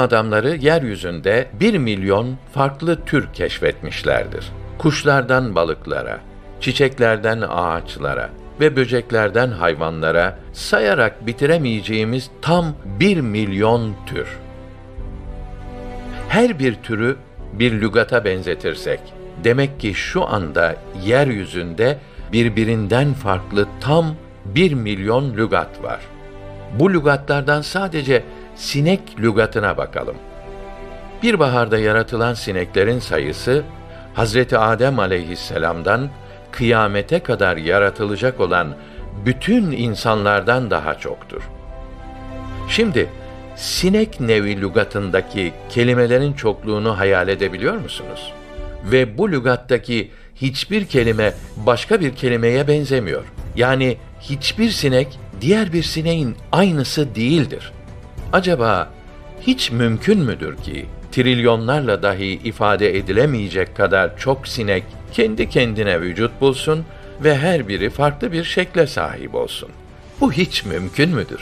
adamları yeryüzünde bir milyon farklı tür keşfetmişlerdir. Kuşlardan balıklara, çiçeklerden ağaçlara ve böceklerden hayvanlara sayarak bitiremeyeceğimiz tam bir milyon tür. Her bir türü bir lügata benzetirsek, demek ki şu anda yeryüzünde birbirinden farklı tam bir milyon lügat var. Bu lügatlardan sadece sinek lügatına bakalım. Bir baharda yaratılan sineklerin sayısı Hazreti Adem aleyhisselam'dan kıyamete kadar yaratılacak olan bütün insanlardan daha çoktur. Şimdi sinek nevi lügatındaki kelimelerin çokluğunu hayal edebiliyor musunuz? Ve bu lügattaki hiçbir kelime başka bir kelimeye benzemiyor. Yani hiçbir sinek diğer bir sineğin aynısı değildir. Acaba hiç mümkün müdür ki trilyonlarla dahi ifade edilemeyecek kadar çok sinek kendi kendine vücut bulsun ve her biri farklı bir şekle sahip olsun? Bu hiç mümkün müdür?